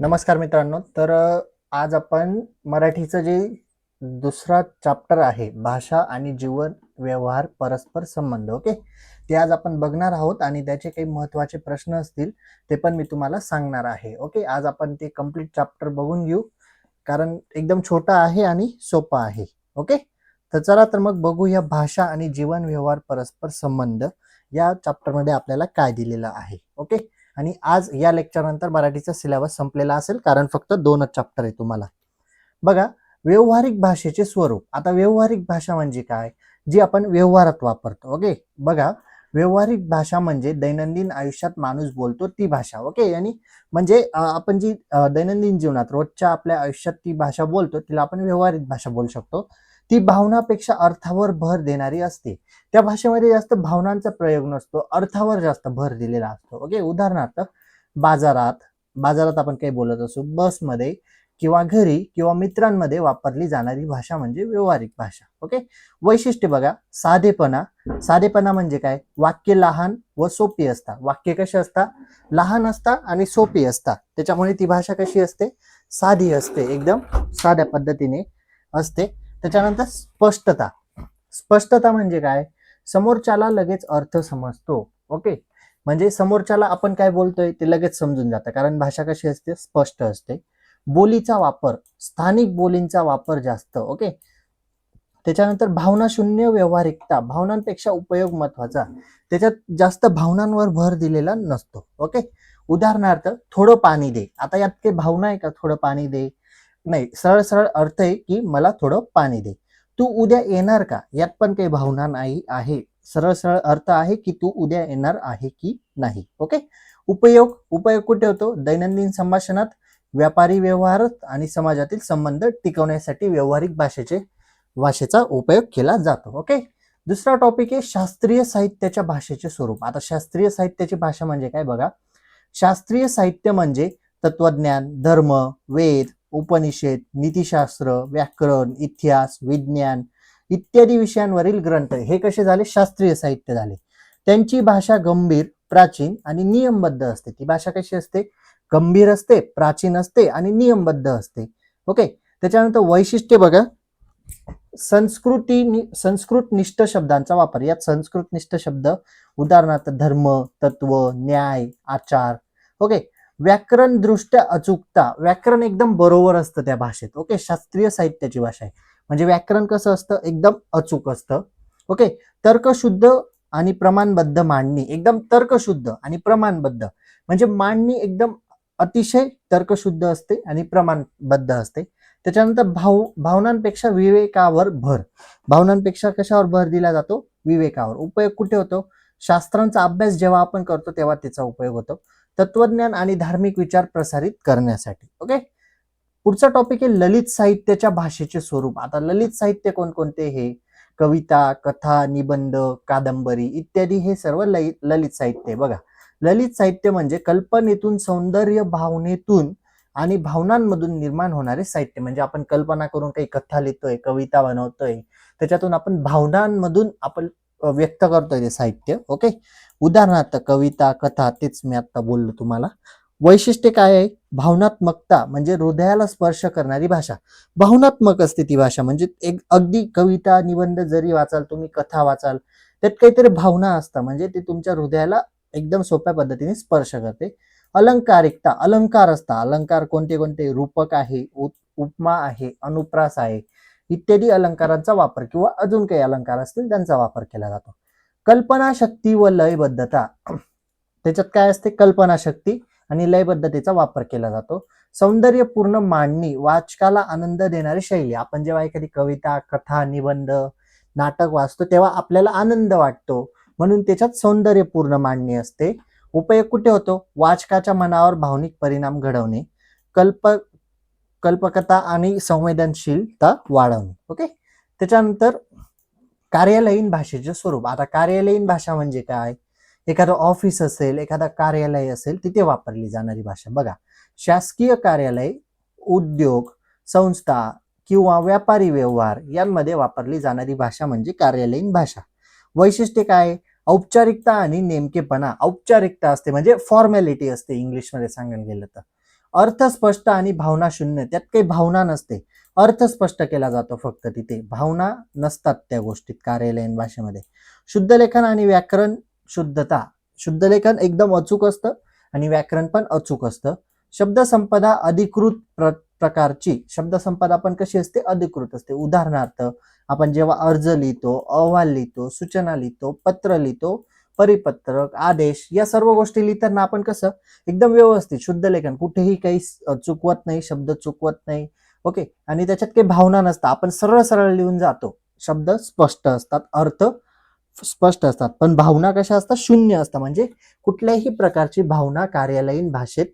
नमस्कार मित्रांनो तर आज आपण मराठीचं जे दुसरा चॅप्टर आहे भाषा आणि जीवन व्यवहार परस्पर संबंध ओके? ते आज आपण बघणार आहोत आणि त्याचे काही महत्त्वाचे प्रश्न असतील ते पण मी तुम्हाला सांगणार आहे ओके? आज आपण ते कंप्लीट चॅप्टर बघून घेऊ कारण एकदम छोटा आहे आणि सोपा आहे ओके? तर चला तर मग बघूया भाषा आणि जीवन व्यवहार परस्पर संबंध या चॅप्टरमध्ये आपल्याला काय दिलेलं आहे ओके? आणि आज या लेक्चरनंतर मराठीचा सिलेबस संपलेला असेल कारण फक्त दोनच चॅप्टर आहे तुम्हाला. बघा व्यवहारिक भाषेचे स्वरूप. आता व्यवहारिक भाषा म्हणजे काय? जी आपण व्यवहारात वापरतो ओके बघा व्यवहारिक भाषा म्हणजे दैनंदिन आयुष्यात माणूस बोलतो ती भाषा ओके आणि म्हणजे आपण जी दैनंदिन जीवनात रोजच्या आपल्या आयुष्यात ती भाषा बोलतो तिला आपण व्यवहारिक भाषा बोलू शकतो. ती भावनापेक्षा अर्थावर भर देणारी असते. त्या भाषेमध्ये जास्त भावनांचा प्रयोग नसतो अर्थावर जास्त भर दिलेला असतो. ओके उदाहरणार्थ बाजारात बाजारात आपण काही बोलत असू बसमध्ये किंवा घरी किंवा मित्रांमध्ये वापरली जाणारी भाषा म्हणजे व्यवहारिक भाषा. ओके वैशिष्ट्य बघा साधेपणा. साधेपणा म्हणजे काय? वाक्य लहान व सोपी असतात. वाक्य कशी असतात? लहान असतात आणि सोपी असतात. त्याच्यामुळे ती भाषा कशी असते? साधी असते. एकदम साध्या पद्धतीने असते. त्याच्यानंतर स्पष्टता. स्पष्टता म्हणजे काय? समोरच्याला लगेच अर्थ समजतो. ओके? म्हणजे समोरच्याला आपण काय बोलतोय ते लगेच समजून जातं. कारण भाषा कशी असते? स्पष्ट असते. बोलीचा वापर स्थानिक बोलींचा वापर जास्त. ओके? त्याच्यानंतर भावनाशून्य व्यवहारिकता भावनांपेक्षा उपयोग महत्त्वाचा त्याच्यात जास्त भावनांवर भर दिलेला नसतो. ओके? उदाहरणार्थ थोडं पाणी दे. आता यात काही भावना आहे का? थोडं पाणी दे. नाही सरळ सरळ अर्थ आहे की मला थोडं पाणी दे. तू उद्या येणार का? यात पण काही भावना नाही आहे. सरळ सरळ अर्थ आहे की तू उद्या येणार आहे की नाही. ओके? उपयोग उपयोग कुठे होतो? दैनंदिन संभाषणात व्यापारी व्यवहार आणि समाजातील संबंध टिकवण्यासाठी व्यावहारिक भाषेचे भाषेचा उपयोग केला जातो. ओके? दुसरा टॉपिक आहे शास्त्रीय साहित्याच्या भाषेचे स्वरूप. आता शास्त्रीय साहित्याची भाषा म्हणजे काय बघा? शास्त्रीय साहित्य म्हणजे तत्वज्ञान धर्म वेद उपनिषद नीतिशास्त्र व्याकरण इतिहास विज्ञान इत्यादी विषयांवरील ग्रंथ हे कसे झाले? शास्त्रीय साहित्य झाले. त्यांची भाषा गंभीर प्राचीन आणि नियमबद्ध असते. ती भाषा कशी असते? गंभीर असते प्राचीन असते आणि नियमबद्ध असते. ओके? त्याच्यानंतर वैशिष्ट्य बघा. संस्कृती संस्कृत निष्ठ शब्दांचा वापर. यात संस्कृत निष्ठ शब्द उदाहरणार्थ धर्म तत्व न्याय आचार. ओके? व्याकरण दृष्ट्या अचूकता. व्याकरण एकदम बरोबर असतं त्या भाषेत ओके? शास्त्रीय साहित्याची भाषा आहे. म्हणजे व्याकरण कसं असतं? एकदम अचूक असतं ओके? तर्कशुद्ध आणि प्रमाणबद्ध मांडणी. एकदम तर्कशुद्ध आणि प्रमाणबद्ध. म्हणजे मांडणी एकदम अतिशय तर्कशुद्ध असते आणि प्रमाणबद्ध असते. त्याच्यानंतर भाव भावनांपेक्षा विवेकावर भर. भावनांपेक्षा कशावर भर दिला जातो? विवेकावर. उपयोग कुठे होतो? शास्त्रांचा अभ्यास जेव्हा आपण करतो तेव्हा त्याचा उपयोग होतो. तत्वज्ञान आणि धार्मिक विचार प्रसारित करण्यासाठी. ओके पुढचा टॉपिक आहे ललित साहित्याच्या भाषेचे स्वरूप. आता ललित साहित्य कोणकोणते हे? कविता कथा निबंध कादंबरी इत्यादी हे सर्व ललित ललित साहित्य आहे. बघा ललित साहित्य म्हणजे कल्पनेतून सौंदर्य भावनेतून आणि भावनांमधून निर्माण होणारे साहित्य. म्हणजे आपण कल्पना करून काही कथा लिहितोय कविता बनवतोय त्याच्यातून आपण भावनांमधून आपण व्यक्त करतोय ते साहित्य. ओके उदाहरणार्थ कविता कथा तेच मी आता बोललो तुम्हाला. वैशिष्ट्य काय आहे? भावनात्मकता म्हणजे हृदयाला स्पर्श करणारी भाषा. भावनात्मक असते ती भाषा म्हणजे एक अगदी कविता निबंध जरी वाचाल तुम्ही कथा वाचाल त्यात काहीतरी भावना असतात म्हणजे ते तुमच्या हृदयाला एकदम सोप्या पद्धतीने स्पर्श करते. अलंकारिकता अलंकार असता अलंकार कोणते कोणते? रूपक आहे उप- उपमा आहे अनुप्रास आहे. इत्यादी अलंकारांचा वापर किंवा अजून काही अलंकार असतील त्यांचा वापर केला जातो. कल्पनाशक्ती व लयबद्धता. त्याच्यात काय असते? कल्पनाशक्ती आणि लयबद्धतेचा वापर केला जातो. सौंदर्यपूर्ण मांडणी वाचकाला आनंद देणारी शैली. आपण जेव्हा एखादी कविता कथा निबंध नाटक वाचतो तेव्हा आपल्याला आनंद वाटतो. म्हणून त्याच्यात सौंदर्यपूर्ण मांडणी असते. उपयोग कुठे होतो? वाचकाच्या मनावर भावनिक परिणाम घडवणे कल्प कल्पकता आणि संवेदनशीलता वाढवणे. ओके? त्याच्यानंतर कार्यालयीन भाषेचे स्वरूप. आता कार्यालयीन भाषा म्हणजे काय? एखादं ऑफिस असेल एखादा कार्यालय असेल तिथे वापरली जाणारी भाषा. बघा शासकीय कार्यालय उद्योग संस्था किंवा व्यापारी व्यवहार यांमध्ये वापरली जाणारी भाषा म्हणजे कार्यालयीन भाषा. वैशिष्ट्य काय? औपचारिकता आणि नेमकेपणा. औपचारिकता असते म्हणजे फॉर्मॅलिटी असते इंग्लिशमध्ये सांगायला गेलं तर. अर्थ स्पष्ट आणि भावना शून्य. त्यात काही भावना नसते. अर्थ स्पष्ट केला जातो फक्त तिथे. भावना नसतात त्या गोष्टीत कार्यालयीन भाषेमध्ये. शुद्धलेखन आणि व्याकरण शुद्धता. शुद्धलेखन एकदम अचूक असतं आणि व्याकरण पण अचूक असतं. शब्दसंपदा अधिकृत प्र प्रकारची. शब्दसंपदा पण कशी असते? अधिकृत असते. उदाहरणार्थ आपण जेव्हा अर्ज लिहितो अहवाल लिहितो सूचना लिहितो पत्र लिहितो परिपत्रक आदेश या सर्व गोष्टी लिहिताना आपण कसं एकदम व्यवस्थित शुद्ध लेखन कुठेही काही चुकवत नाही शब्द चुकवत नाही ओके? आणि त्याच्यात काही भावना नसतात. आपण सरळ सरळ लिहून जातो. शब्द स्पष्ट असतात अर्थ स्पष्ट असतात. पण भावना कशा असतात? शून्य असतात. म्हणजे कुठल्याही प्रकारची भावना कार्यालयीन भाषेत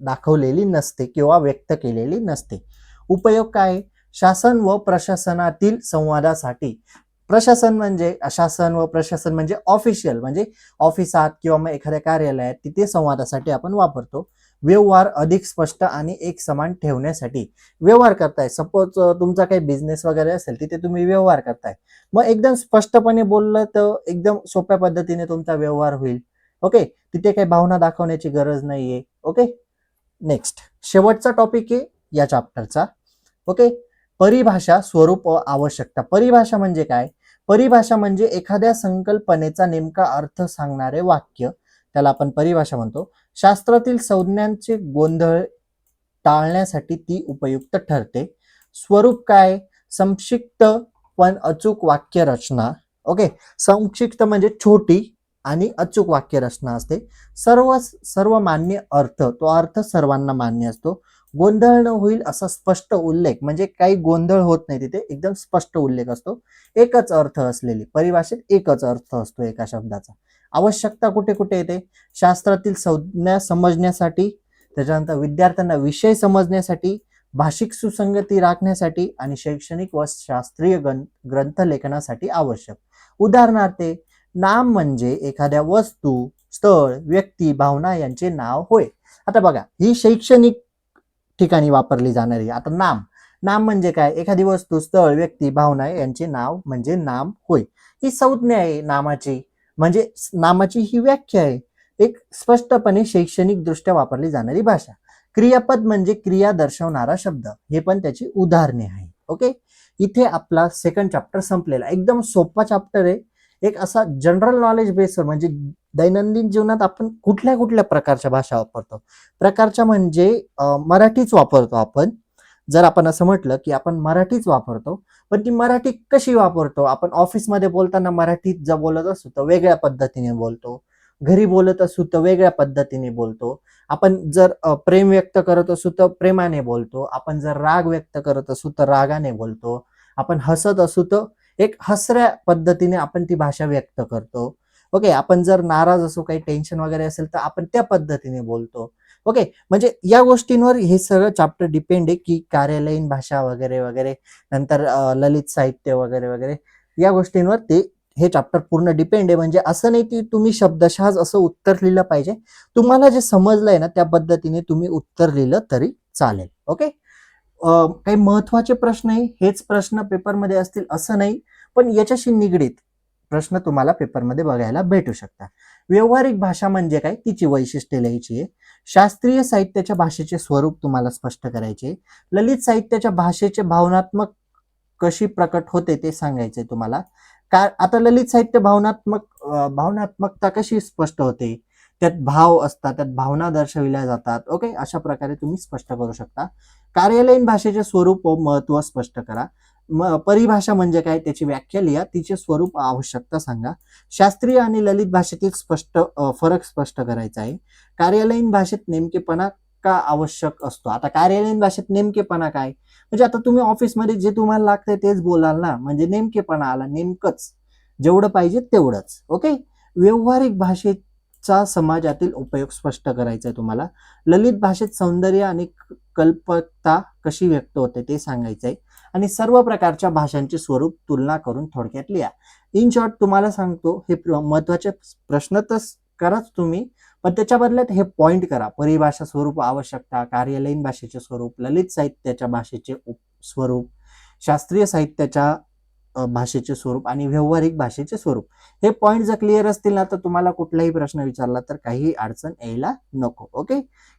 दाखवलेली नसते किंवा व्यक्त केलेली नसते. उपयोग काय? शासन व प्रशासनातील संवादासाठी प्रशासन म्हणजे शासन व प्रशासन म्हणजे ऑफिशियल म्हणजे ऑफिसात किंवा मग एखाद्या कार्यालयात तिथे संवादासाठी आपण वापरतो. व्यवहार अधिक स्पष्ट आणि एक समान ठेवण्यासाठी व्यवहार करताय. सपोज तुमचा काही बिझनेस वगैरे असेल तिथे तुम्ही व्यवहार करताय. मग एकदम स्पष्टपणे बोललं तर एकदम सोप्या पद्धतीने तुमचा व्यवहार होईल. ओके? तिथे काही भावना दाखवण्याची गरज नाहीये. ओके? नेक्स्ट शेवटचा टॉपिक आहे या चॅप्टरचा ओके? परिभाषा स्वरूप आवश्यकता. परिभाषा म्हणजे काय? परिभाषा म्हणजे एखाद्या संकल्पनेचा नेमका अर्थ सांगणारे वाक्य. त्याला आपण परिभाषा म्हणतो. शास्त्रातील संज्ञांचे गोंधळ टाळण्यासाठी ती उपयुक्त ठरते. स्वरूप काय? संक्षिप्त पण अचूक वाक्य रचना. ओके? संक्षिप्त म्हणजे छोटी आणि अचूक वाक्य रचना असते. सर्व सर्व मान्य अर्थ तो अर्थ सर्वांना मान्य असतो. गोंधळ न होईल असा स्पष्ट उल्लेख म्हणजे काही गोंधळ होत नाही तिथे एकदम स्पष्ट उल्लेख असतो. एकच अर्थ असलेली परिभाषेत एकच अर्थ असतो एका शब्दाचा. आवश्यकता कुठे कुठे येते? शास्त्रातील संज्ञा समजण्यासाठी त्याच्यानंतर विद्यार्थ्यांना विषय समजण्यासाठी भाषिक सुसंगती राखण्यासाठी आणि शैक्षणिक व शास्त्रीय गण ग्रंथ लेखनासाठी आवश्यक. उदाहरणार्थ नाम म्हणजे एखाद्या वस्तू स्थळ व्यक्ती भावना यांचे नाव होय. आता बघा ही शैक्षणिक ठिकाणी वापरली जाणारी. आता नाम. नाम म्हणजे काय? एखादी वस्तू स्थळ व्यक्ती भावना यांचे नाव म्हणजे नाम होय. ही संज्ञा आहे नामाची. म्हणजे नामाची ही व्याख्या आहे. एक स्पष्टपणे शैक्षणिक दृष्ट्या वापरली जाणारी भाषा. क्रियापद म्हणजे क्रिया दर्शवणारा शब्द. हे पण त्याची उदाहरणे आहे. ओके? इथे आपला सेकंड चॅप्टर संपलेला. एकदम सोपा चॅप्टर आहे. एक असा जनरल नॉलेज बेसवर म्हणजे दैनंदिन जीवनात आपण कुठल्या कुठल्या प्रकारच्या भाषा वापरतो? प्रकारच्या म्हणजे मराठीच वापरतो आपण. जर आपण असं म्हटलं की आपण मराठीच वापरतो पण ती मराठी कशी वापरतो? आपण ऑफिसमध्ये बोलताना मराठीत जर बोलत असू तर वेगळ्या पद्धतीने बोलतो. घरी बोलत असू तर वेगळ्या पद्धतीने बोलतो. आपण जर प्रेम व्यक्त करत असू तर प्रेमाने बोलतो. आपण जर राग व्यक्त करत असू तर रागाने बोलतो. आपण हसत असू तर एक हसऱ्या पद्धतीने आपण ती भाषा व्यक्त करतो. ओके आपण जर नाराज असो काही टेन्शन वगैरे असेल तर आपण त्या पद्धतीने बोलतो. ओके म्हणजे या गोष्टींवर हे सगळं चॅप्टर डिपेंड आहे की कार्यालयीन भाषा वगैरे वगैरे नंतर ललित साहित्य वगैरे वगैरे या गोष्टींवर ते हे चॅप्टर पूर्ण डिपेंड आहे. म्हणजे असं नाही की तुम्ही शब्दशहाज असं उत्तर लिहिलं पाहिजे. तुम्हाला जे समजलंय ना त्या पद्धतीने तुम्ही उत्तर लिहिलं तरी चालेल. ओके? काही महत्त्वाचे प्रश्न आहे हेच प्रश्न पेपरमध्ये असतील असं नाही पण याच्याशी निगडीत प्रश्न तुम्हाला पेपरमध्ये बघायला भेटू शकतात. व्यावहारिक भाषा म्हणजे काय? तिची वैशिष्ट्ये लिहायची आहे. शास्त्रीय साहित्याच्या भाषेचे स्वरूप तुम्हाला स्पष्ट करायचे ललित साहित्याच्या भाषेचे भावनात्मक कशी प्रकट होते ते सांगायचे तुम्हाला. का आता ललित साहित्य भावनात्मक भावनात्मकता कशी स्पष्ट होते? त्यात भाव असतात त्यात भावना दर्शविल्या जातात. ओके? अशा प्रकारे तुम्ही स्पष्ट करू शकता. कार्यालयीन भाषेचे स्वरूप व महत्त्व स्पष्ट करा. म- परिभाषा म्हणजे काय? त्याची व्याख्या लिहा. तिचे स्वरूप आवश्यकता सांगा. शास्त्रीय आणि ललित भाषेतील स्पष्ट फरक स्पष्ट करायचा आहे. कार्यालयीन भाषेत नेमकेपणा का आवश्यक असतो? आता कार्यालयीन भाषेत नेमकेपणा काय? म्हणजे आता तुम्ही ऑफिसमध्ये जे तुम्हाला लागतंय तेच बोलाल ना? म्हणजे नेमकेपणा आला. नेमकंच. जेवढं पाहिजे तेवढंच. ओके? व्यवहारिक भाषेचा समाजातील उपयोग स्पष्ट करायचा आहे तुम्हाला. ललित भाषेत सौंदर्य आणि कल्पकता कशी व्यक्त होते ते सांगायचं आहे आणि सर्व प्रकारच्या भाषांचे स्वरूप तुलना करून थोडक्यात लिहा. इन शॉर्ट तुम्हाला सांगतो हे महत्त्वाचे प्रश्न तर कराच तुम्ही पण त्याच्या बदल्यात हे पॉइंट करा. परिभाषा स्वरूप आवश्यकता कार्यालयीन भाषेचे स्वरूप ललित साहित्याच्या भाषेचे उप- स्वरूप शास्त्रीय साहित्याच्या भाषेचे स्वरूप आणि व्यावहारिक भाषेचे स्वरूप. हे पॉईंट जर क्लिअर असतील ना तर तुम्हाला कुठलाही प्रश्न विचारला तर काही अडचण यायला नको ओके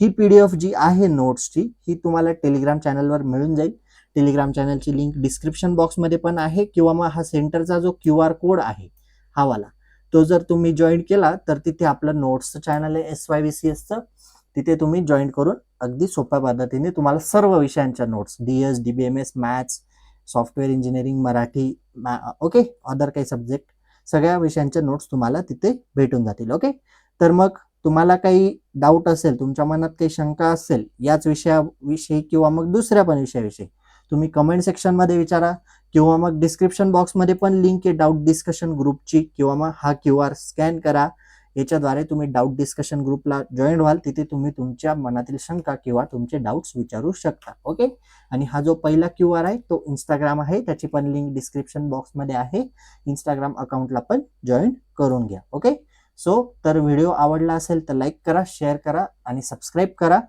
ही पीडीएफ जी आहे नोट्सची ही तुम्हाला टेलिग्राम चॅनलवर मिळून जाईल. टेलिग्राम चॅनलची लिंक डिस्क्रिप्शन बॉक्समध्ये पण आहे किंवा मग हा सेंटरचा जो क्यू आर कोड आहे हा वाला. तो जर तुम्ही जॉईन केला तर तिथे आपलं नोट्सचं चॅनल आहे एस वाय बी सी एसचं तिथे तुम्ही जॉईन करून अगदी सोप्या पद्धतीने तुम्हाला सर्व विषयांच्या notes D S D B M S maths software engineering Marathi okay other काही सब्जेक्ट सगळ्या विषयांच्या नोट्स तुम्हाला तिथे भेटून जातील ओके तर मग तुम्हाला काही डाऊट असेल तुमच्या मनात काही शंका असेल याच विषयाविषयी किंवा मग दुसऱ्या पण विषयाविषयी तुम्ही कमेंट सेक्शनमध्ये विचारा किंवा मग डिस्क्रिप्शन बॉक्समध्ये पण लिंक आहे डाऊट डिस्कशन ग्रुपची किंवा मग हा क्यू आर स्कॅन करा. याच्याद्वारे तुम्ही डाऊट डिस्कशन ग्रुपला जॉईन व्हाल. तिथे तुम्ही तुमच्या मनातील शंका किंवा तुमचे डाऊट्स विचारू शकता. ओके आणि हा जो पहिला क्यू आर आहे तो इंस्टाग्राम आहे. त्याची पण लिंक डिस्क्रिप्शन बॉक्समध्ये आहे. इंस्टाग्राम अकाउंटला पण जॉईन करून घ्या. ओके सो तर व्हिडिओ आवडला असेल तर लाईक करा शेअर करा आणि सबस्क्राईब करा.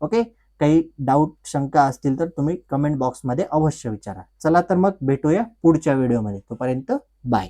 ओके काही डाऊट शंका असतील तर तुम्ही कमेंट बॉक्समध्ये अवश्य विचारा. चला तर मग भेटूया पुढच्या व्हिडिओमध्ये तोपर्यंत बाय